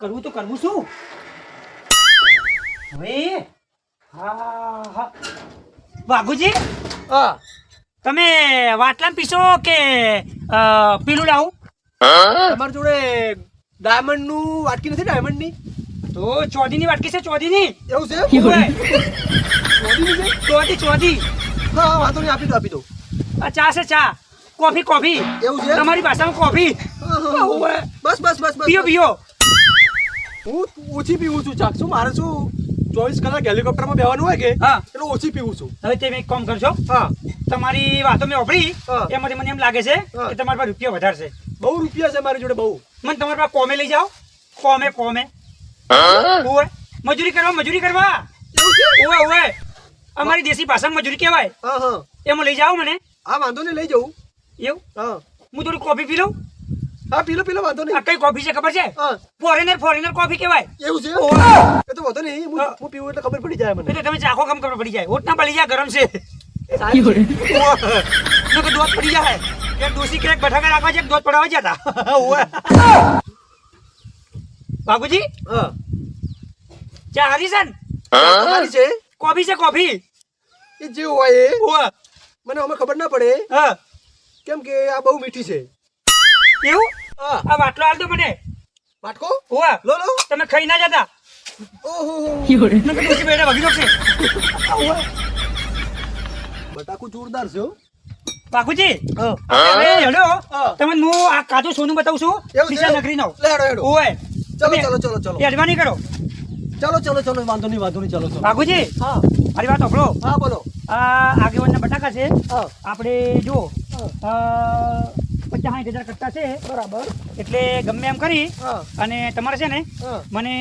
કરવું તો કરવું શું? હવે? હા હા વાઘુજી હા. તમે વાટલામ પીશો કે પીલું લાવું? તમારી જોડે ડાયમંડનું વાટકી નથી ડાયમંડની તો ચોધીની વાટકી છે ચોધીની. એવું છે? ચોધી ચોધી. હા વાંધો નહીં આપી દો આપી દો. આ ચા છે ચા. Coffee coffee. એવું છે? તમારી ભાષામાં કોફી. બસ બસ બસ બસ પીઓ પીઓ. હું ઓછી પીવું છું ચાક શું મારે શું ચોવીસ કલાક હેલિકોપ્ટરમાં બેવાનું હોય કે? હા. એટલે ઓછી પીવું છું. હવે તમે એક કામ કરજો હા. તમારી વાતો મેં સાંભળી હા. એમાંથી મને એમ લાગે છે કે તમારા પાસે રૂપિયા વધારે છે. બહુ રૂપિયા છે મારી જોડે બહુ. મને તમારા પાસે કોમે લઈ જાઓ. કોમે કોમે. હોય મજૂરી કરવા મજૂરી કરવા. ઓય ઓવે અમારી દેશી ભાષામાં મજૂરી કહેવાય. એમાં લઈ જાઓ મને. હા વાંધો નહીં લઈ જાઉં. એવું? હા. હું થોડી કોફી પી લઉં. હા પીલો પીલો વાંધો આ નહીં કઈ કોફી છે ખબર છે? ફોરેનર ફોરેનર કોફી કહેવાય. એવું છે? એ તો વાંધો નહીં. હું હું. પીવું એટલે ખબર પડી જાય મને. એટલે તમે ચાખો કમ ખબર પડી જાય? ઓટ ના પડી જાય ગરમ છે. નકર દોત પડી જાય. કે ડોસી ક્રેક બટાકા રાખવા છે દોત પડાવા જતા. બાબુજી? હા. ચા હારી છે ને? છે. કોફી છે કોફી? એ જે હોય એ. મને અમે ખબર ના પડે હા. કેમ કે આ બહુ મીઠી છે. એવું? આ વાટલો હાલ દો મને. વાટકો? ઓવે. લો લો. તમે ખાઈ ના જતા. ઓહો. ડોસી બેટા ભાગી જશે. ઓવે. જોરદાર છે હો. બાપુજી હેડો. તમને હું આ કાચું સોનું બતાવું છું? દિશા નગરી નો લે હેડો હેડો. ઓય ચલો ચલો ચલો ચલો. હેડવાની કરો. ચલો ચલો ચલો. વાંધો નહીં વાંધો નહીં ચલો ચલો. બાપુજી હા. મારી વાત સાંભળો. હા બોલો. આ આગેવાનના બટાકા છે. હા. આપણે જો. પચાસ સાઠ હજાર કટ્ટા છે. બરાબર. એટલે ગમે એમ કરી અને તમારે છે ને મને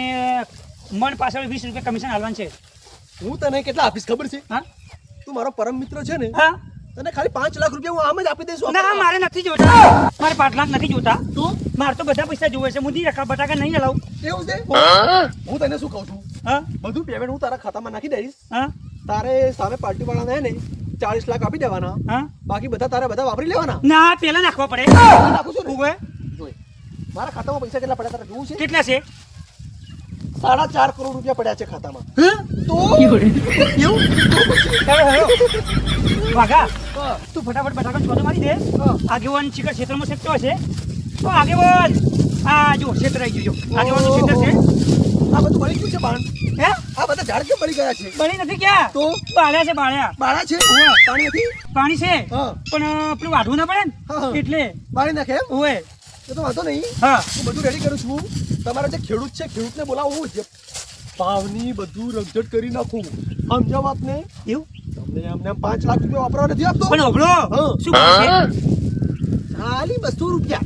મન પાછળ વીસ રૂપિયા કમિશન હાલવાનું છે. હું તને કેટલા આપીશ ખબર છે? હા? તું મારો પરમ મિત્ર છે ને. હા. તને ખાલી પાંચ લાખ રૂપિયા હું આમ જ આપી દઈશ ના મારે નથી જોતા. મારે પાંચ લાખ નથી જોતા. તું મારે તો બધા પૈસા જોવે છે. હું નહીં રખા બટાકા નહીં હલાવું. એવું છે? હું? તને શું કહું છું? હા? બધું પેમેન્ટ હું તારા ખાતામાં નાખી દઈશ. હા? તારે સામે પાર્ટી વાળાને ને ચાલીસ લાખ આપી દેવાના. હા? બાકી બધા તારે બધા વાપરી લેવાના. ના પેલા નાખવા પડે. નાખું છું ને મારા ખાતામાં પૈસા કેટલા પડ્યા તારે? જોવું છે? કેટલા છે? સાડા ચાર કરોડ રૂપિયા પડ્યા છે ખાતામાં. તો? વાઘા તું ફટાફટ બટાકા ચોદો મારી દે. આગેવાન શિખર ક્ષેત્રમાં શેકતો છે તો આગેવાન આ જો ક્ષેત્ર આવી ગયું આગેવાનનું ક્ષેત્ર છે આ બધું બળી ગયું છે બાણ હે આ બધા ઝાડ કેમ બળી ગયા છે? બળી નથી ક્યાં તો? બાળ્યા છે બાળ્યા. બાળા છે. પાણી નથી? પાણી છે. પણ પેલું વાઢવું ના પડે. ને? એટલે. બાળી નાખે એમ? હોય એ તો વાંધો નહીં. હા. હું બધું રેડી કરું છું. તમારા જે ખેડૂત છે ખેડૂતને બોલાવું જે ભાવની બધું રગઝટ કરી નાખું. સમજાવ આપને એવું? તમને અમને પાંચ લાખ રૂપિયા વાપરવા નથી આપતો? પણ ઓબળો હા. શું ખાલી બસો રૂપિયા.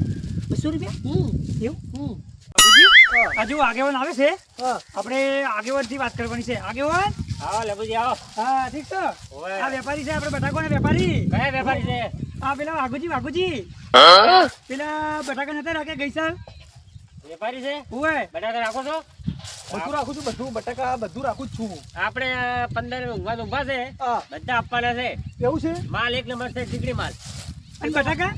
બસો રૂપિયા? હમ, એવું? હમ. બાબુજી હા, આ જો આગેવાન આવે છે? હા. આપણે આગેવાનથી વાત કરવાની છે. આગેવાન? હા લેબુજી આવો. હા ઠીક છે આ વેપારી છે આપણે બટાકાના વેપારી. કયા વેપારી છે? આ પેલા વાઘુજી વાઘુજી. પેલા બટાકા નતા રાખે ગઈ સાલ? વેપારી છે? ઓય. બટાકા રાખો છો? બધું રાખું છું બધું બટાકા બધું રાખું છું. આપણે પંદર ઊંઘવા તો ઊભા છે. બધા આપવાના છે. એવું છે? માલ એક નંબર છે ટીકડી માલ. અને બટાકા.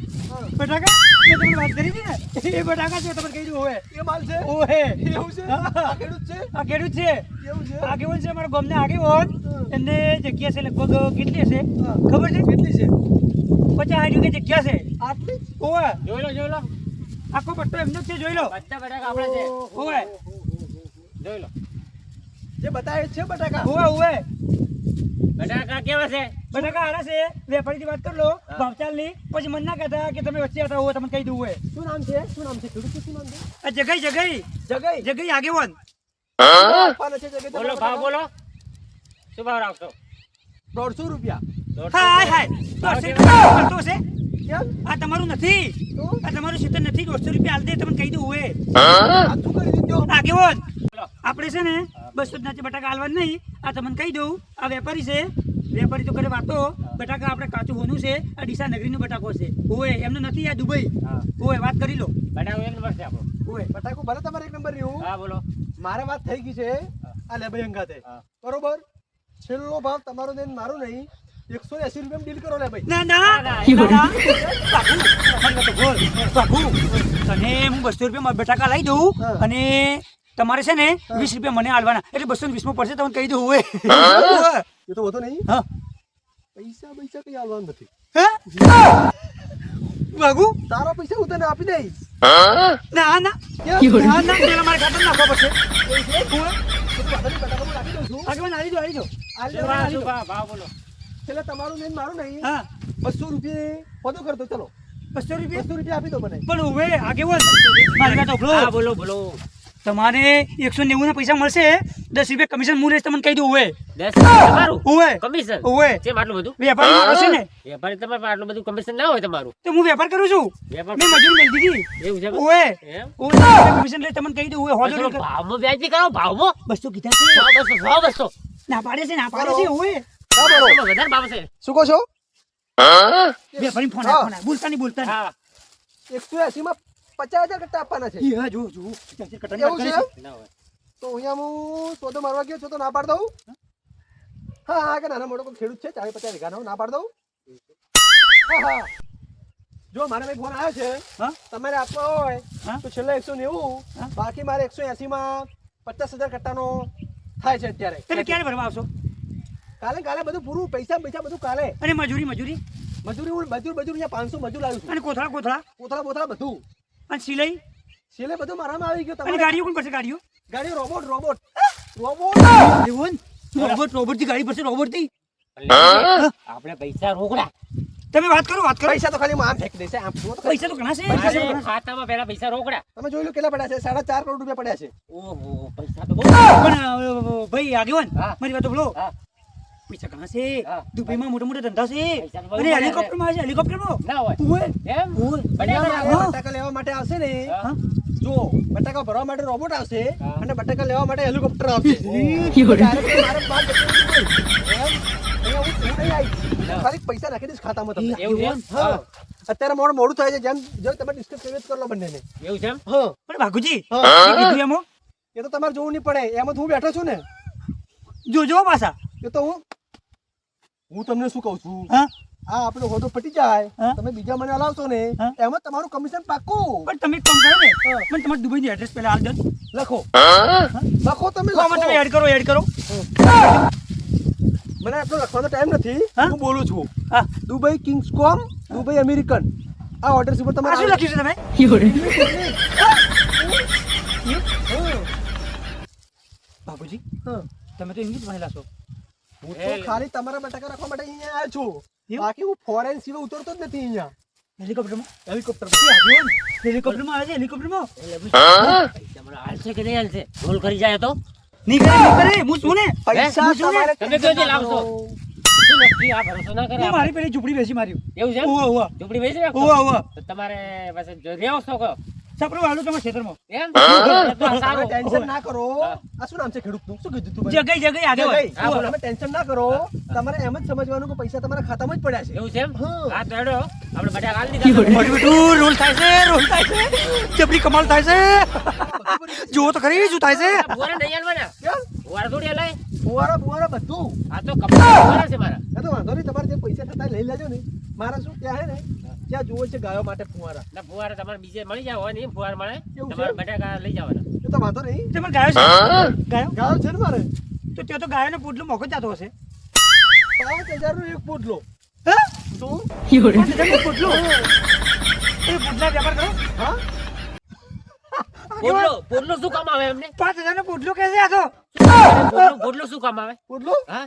બટાકા? મેં તમને વાત કરી હતી ને? એ બટાકા છે તમને કહી દઉં ઓય એ માલ છે? ઓહે. એવું છે. આ ખેડૂત છે? આ ખેડૂત છે? એવું છે? આગેવન છે અમારા ગામના હોત એમને જગ્યા છે લગભગ કેટલી હશે? ખબર છે? કેટલી છે? પચાસ સાઠ વીઘા જગ્યા છે. આટલી? ઓય જોઈ લો જોઈ લો. આખો પટ્ટો એમનો છે જોઈ લો. બધા બટાકા આપણા છે. ઓય જોઈ લો. જે બતાવે છે બટાકા. ઓય ઓય બટાકા કેવા છે? બટાકા હારા છે વેપારીથી વાત કરી લો ભાવચાલની. પછી મન ના કહેતા કે તમે વચ્ચે હતા હો તમને કહી દઉં હોય શું નામ છે? શું નામ છે? ખેડૂત શું નામ છે? આ જગઈ જગઈ. જગઈ? જગઈ આગેવાન. બોલો ભાવ બોલો. શું ભાવ રાખશો? દોઢસો રૂપિયા. હાય હાય. ભાવ દોઢસો રૂપિયા કરતો છે આ તમારું નથી. આ તમારું ક્ષેત્ર નથી દોઢસો રૂપિયા હાલ દે તમને કહી દઉં હોય આ શું આગેવાન. આપણે છે ને બસો બટાકા હાલવા નહીં. આ તમને કહી દઉં આ વેપારી છે. વેપારી તો કરે વાતો બટાકા આપણે કાચું હોનું છે આ ડીસા નગરીનો બટાકો છે. ઓય એમનો નથી આ દુબઈ. ઓય વાત કરી લો. બટાકો એક નંબર છે આપણો. ઓય. બટાકો ભલે તમારે એક નંબર રહ્યું. હા બોલો. મારે વાત થઈ ગઈ છે આ લે ભાઈ અંગાતે બરોબર? છેલ્લો ભાવ તમારો ને મારો નહીં. એકસો એસી રૂપિયા ડીલ કરો લે ભાઈ. ના ના. તને હું બસો રૂપિયા બટાકા લઈ દઉં અને તમારે છે ને વીસ રૂપિયા મને આલવાના. એટલે બસો વીસમાં પડશે તમને કહી દઉં હોય. એ તો વધુ નહીં. હા. પૈસા પૈસા કઈ આલવાનું નથી. હે? તારા પૈસા હું તને આપી દઈશ. ના ના. ના ના પેલા મારે ખાતર નાખવા પડશે. આગળ આવી આવી ભાવ બોલો. છેલ્લે તમારું નહીં મારું નહીં. હા. બસો રૂપિયા વધુ કરતો ચલો. બસો રૂપિયા? બસો રૂપિયા આપી દો મને. પણ હવે આગેવાન. મારી વાત બોલો બોલો. તમારે એકસો નેવું ના પૈસા મળશે. દસ રૂપિયા કમિશન હું તમને કહી દઉં દસ તમારું? કમિશન હોય કેમ આટલું બધું? વેપારી માણસ ને. વેપારી તમારે આટલું બધું કમિશન ના હોય તમારું. તો હું વેપાર કરું છું. વેપાર મેં મજૂરી મેળવી દીધી. એવું છે ઓએ એમ? કમિશન લઈ તમને કહી દઉં હોય હોજો ભાવમાં વ્યાજબી કરો ભાવમાં? બસો કીધા છે. બસો સો બસો. ના પાડે છે ના પાડે છે ઓએ હા બોલો એમાં વધારે ભાવ છે. શું કહો છો? વેપારી ફોન ફોન બોલતા નહીં બોલતા એકસો એસી માં પચાસ હજાર કટ્ટા આપવાના છે. હા જો જો એવું છે છે. ના હોય. તો અહીંયા હું સોદો મારવા ગયો છો તો ના પાડ દઉં? હા. હા કે નાના મોટો કોઈ ખેડૂત છે ચાલીસ પચાસ વીઘાનો ના પાડ દઉં? હા હા. જો મારે ભાઈ ફોન આવ્યો છે. હા? તમારે આપવો હોય? તો છેલ્લે એકસો નેવું બાકી મારે એકસો એસી માં પચાસ હજાર કટ્ટાનો થાય છે અત્યારે. તમે ક્યારે ભરવા આવશો? કાલે કાલે બધું પૂરું પૈસા પૈસા બધું કાલે. અને મજૂરી મજૂરી? મજૂરી હું મજૂર મજૂર અહીંયા પાંચસો મજૂર લાવ્યું છું. અને કોથળા કોથળા? કોથળા કોથળા બધું. અને સિલાઈ? સિલાઈ બધું મારામાં આવી ગયું. તમારી ગાડીઓ કોણ કરશે? ગાડીઓ? ગાડી રોબોટ રોબોટ રોબોટ એવું રોબોટ રોબોટથી ગાડી પડશે રોબોટથી? આપણે પૈસા રોકડા. તમે વાત કરો વાત કરો. પૈસા તો ખાલી આમ ફેંકી દેશે. આમ તો પૈસા તો ઘણા છે. ખાતામાં પહેલા પૈસા રોકડા. તમે જોઈ લો કેટલા પડ્યા છે? સાડા ચાર કરોડ રૂપિયા પડ્યા છે. ઓહો પૈસા તો બહુ પણ ભાઈ આગેવાન મારી વાત બોલો પૈસા ઘણા છે દુબઈ માં મોટા મોટા ધંધા છે અને મળે છે. હેલિકોપ્ટરમાં આવે છે ના હોય તું એમ બટાકા લેવા માટે આવશે ને જો બટાકા ભરવા માટે રોબોટ આવશે અને બટાકા લેવા માટે હેલિકોપ્ટર આવશે પૈસા નાખી દઈશ ખાતામાં તમને એવું છે હા અત્યારે મોડું મોડું થાય છે જેમ જો તમે ડિસ્કસ કરી કરો લો બંનેને એવું છે હા પણ ભાગુજી કીધું એમાં એ તો તમારે જોવું નહીં પડે એમાં તો હું બેઠો છું ને જોજો પાછા એ તો હું હું તમને શું કહું છું? હા? આ આપણો હોદો પટી જાય તમે બીજા મને હલાવશો ને એમાં તમારું કમિશન પાક્કું પણ તમે કમ કરો ને. મને તમારું દુબઈનું એડ્રેસ પહેલા આલ દો. લખો. લખો તમે લખો. તમે એડ કરો એડ કરો. મને આટલો લખવાનો ટાઈમ નથી. હું? બોલું છું. હા. Dubai kings com Dubai American આ ઓર્ડર ઉપર તમારે શું લખ્યું છે તમે? બાપુજી તમે તો ઇંગ્લિશ ભણેલા છો. હું તો ખાલી તમારા બટાકા રાખવા માટે અહીંયા આવ્યો છું. બાકી હું ફોરેન સિવાય ઉતરતો જ નથી અહીંયા. હેલિકોપ્ટરમાં? હેલિકોપ્ટર હેલિકોપ્ટરમાં આવે છે? હેલિકોપ્ટરમાં? હાલશે કે નહીં હાલશે ભૂલ કરી જાય તો? નહીં કરે હું છું ને. પૈસા હું છું ને? તમારે તમે કયો લાવશો? મારી પેલી ઝૂંપડી બેસી માર્યું. એવું છે ઝૂંપડી તમારે પાસે જો છો કહો. સાપડો વાળો તમારા ખેતરમાં એમ? એ તો તમે સારું. ટેન્શન ના કરો આ શું નામ છે ખેડૂતનું શું કીધું તું? જગાઈ આગળ જગાઈ. બોલો. તમે ટેન્શન ના કરો તમારે એમ જ સમજવાનું કે પૈસા તમારા ખાતામાં જ પડ્યા છે એવું છે એમ? તો આપણે બટાકા હાલ દીધા. રોલ થાય છે રોલ થાય છે જબરી કમાલ થાય છે જુઓ તો ખરી શું થાય છે આ ફુવારા નહીં હાલવાના. કેમ? ફુવારા. ફુવારા ફુવારા બધું આ તો કપડા છે મારા. એ તો વાંધો નહીં તમારે જે પૈસા થતા લઈ લેજો ને મારા શું ત્યાં હે ને ત્યાં જુઓ છે ગાયો માટે ફુવારા? ના, ફુવારા તમારે બીજે મળી જાય હોય નહીં ફુવારા મળે. તમારે બટાકા લઈ જવાના. એ તો વાંધો નહીં. તમારે ગાયો છે? ગાયો? ગાયો છે ને મારે? તો ત્યાં તો ગાયોને પોટલો મોકો જતો હશે. પાંચ હજારનું એક પોટલો હે? શું? પોટલો એ પોટલા વેપાર કરો. હા? પોટલો પોટલો શું કામ આવે એમને? પાંચ હજારનો પોટલો કે છે આ તો. પોટલો પોટલો શું કામ આવે? પોટલો હા?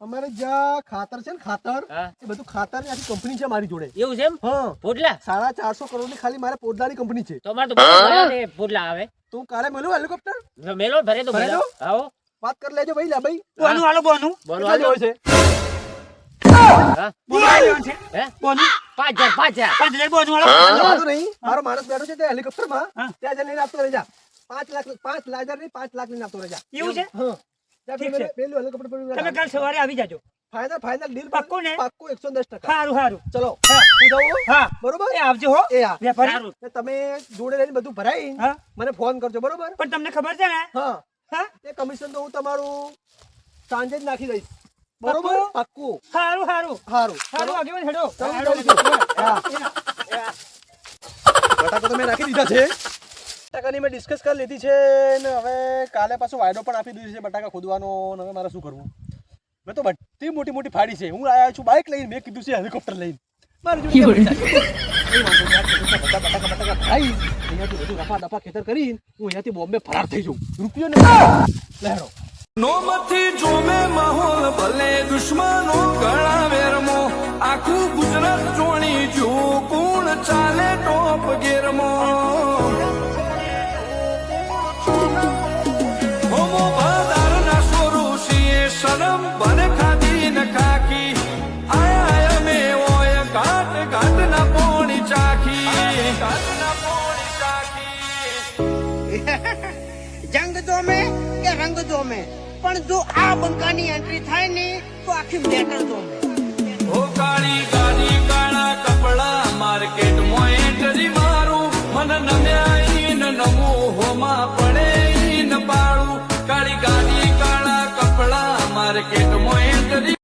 અમારે જ્યાં ખાતર છે ને ખાતર એ બધું ખાતરની આખી કંપની છે મારી જોડે. એવું છે એમ? હા. પોટલા? સાડા ચારસો કરોડની ખાલી મારે પોટલાની કંપની છે. તમારે તો ને પોટલા આવે. તું કાલે મળ્યો હેલિકોપ્ટર મેલો ભરે તો ભરે આવો. વાત કરી લેજો ભાઈ લા ભાઈ. બોનું હાલો બોનું. હાલો. છે? બોનું છે? હે? બોનું. પાંચ હજાર પાંચ હજાર. પાંચ હજાર બોનું હાલો. નહીં. મારો માણસ બેઠો છે ત્યાં હેલિકોપ્ટરમાં. ત્યાં જઈને લઈને આપતો રહેજા. પાંચ લાખ પાંચ લાખ હજાર નહીં પાંચ લાખ લઈને આપતો રહેજા. એવું છે? હા. તમે કાલ સવારે આવી જાજો. ફાઇનલ ફાઇનલ ડીલ પાક્કું ને? પાક્કું એકસો દસ ટકા. સારું સારું ચલો. હા. હું જાઉં હા? બરોબર? એ આવજો હો. એ વેપારી સારું. તમે જોડે લઈને બધું ભરાઈ મને ફોન કરજો બરોબર? પણ તમને ખબર છે ને? હા. હા? એ કમિશન તો હું તમારું સાંજે જ નાખી દઈશ. બરોબર? પાક્કું? સારું સારું સારું સારું આગેવાન હેડો. હા. બટાકા તો મેં નાખી દીધા છે. બટાકાની મેં ડિસ્કસ કરી લીધી છે ને હવે કાલે પાછું વાયદો પણ આપી દીધો છે બટાકા ખોદવાનો ને હવે મારે શું કરવું? મેં તો બધી મોટી મોટી ફાડી છે. હું આવ્યા છું બાઇક લઈને, મેં કીધું છે હેલિકોપ્ટર લઈને. મારી બધા રફા દફા ખેતર કરી, હું અહીંયાથી બોમ્બે ફરાર થઈ જાઉં. રૂપિયો ને લહેરો. નોમથી જોમે માહોલ, ભલે દુશ્મનો ગળા વેરમો આખું ગુજરાત જોણી જો કોણ ચાલે? કે રંગ જોમે પણ જો આ બંકાની એન્ટ્રી થાય ને, તો આખી મેટર જોમે ઓ ગાડી કાળા કપડા માર્કેટમાં એન્ટ્રી મારું. મન નમ્યા નમું હોમાં પડે ઈન પાડું. કાળી ગાડી કાળા કપડા માર્કેટમાં એન્ટ્રી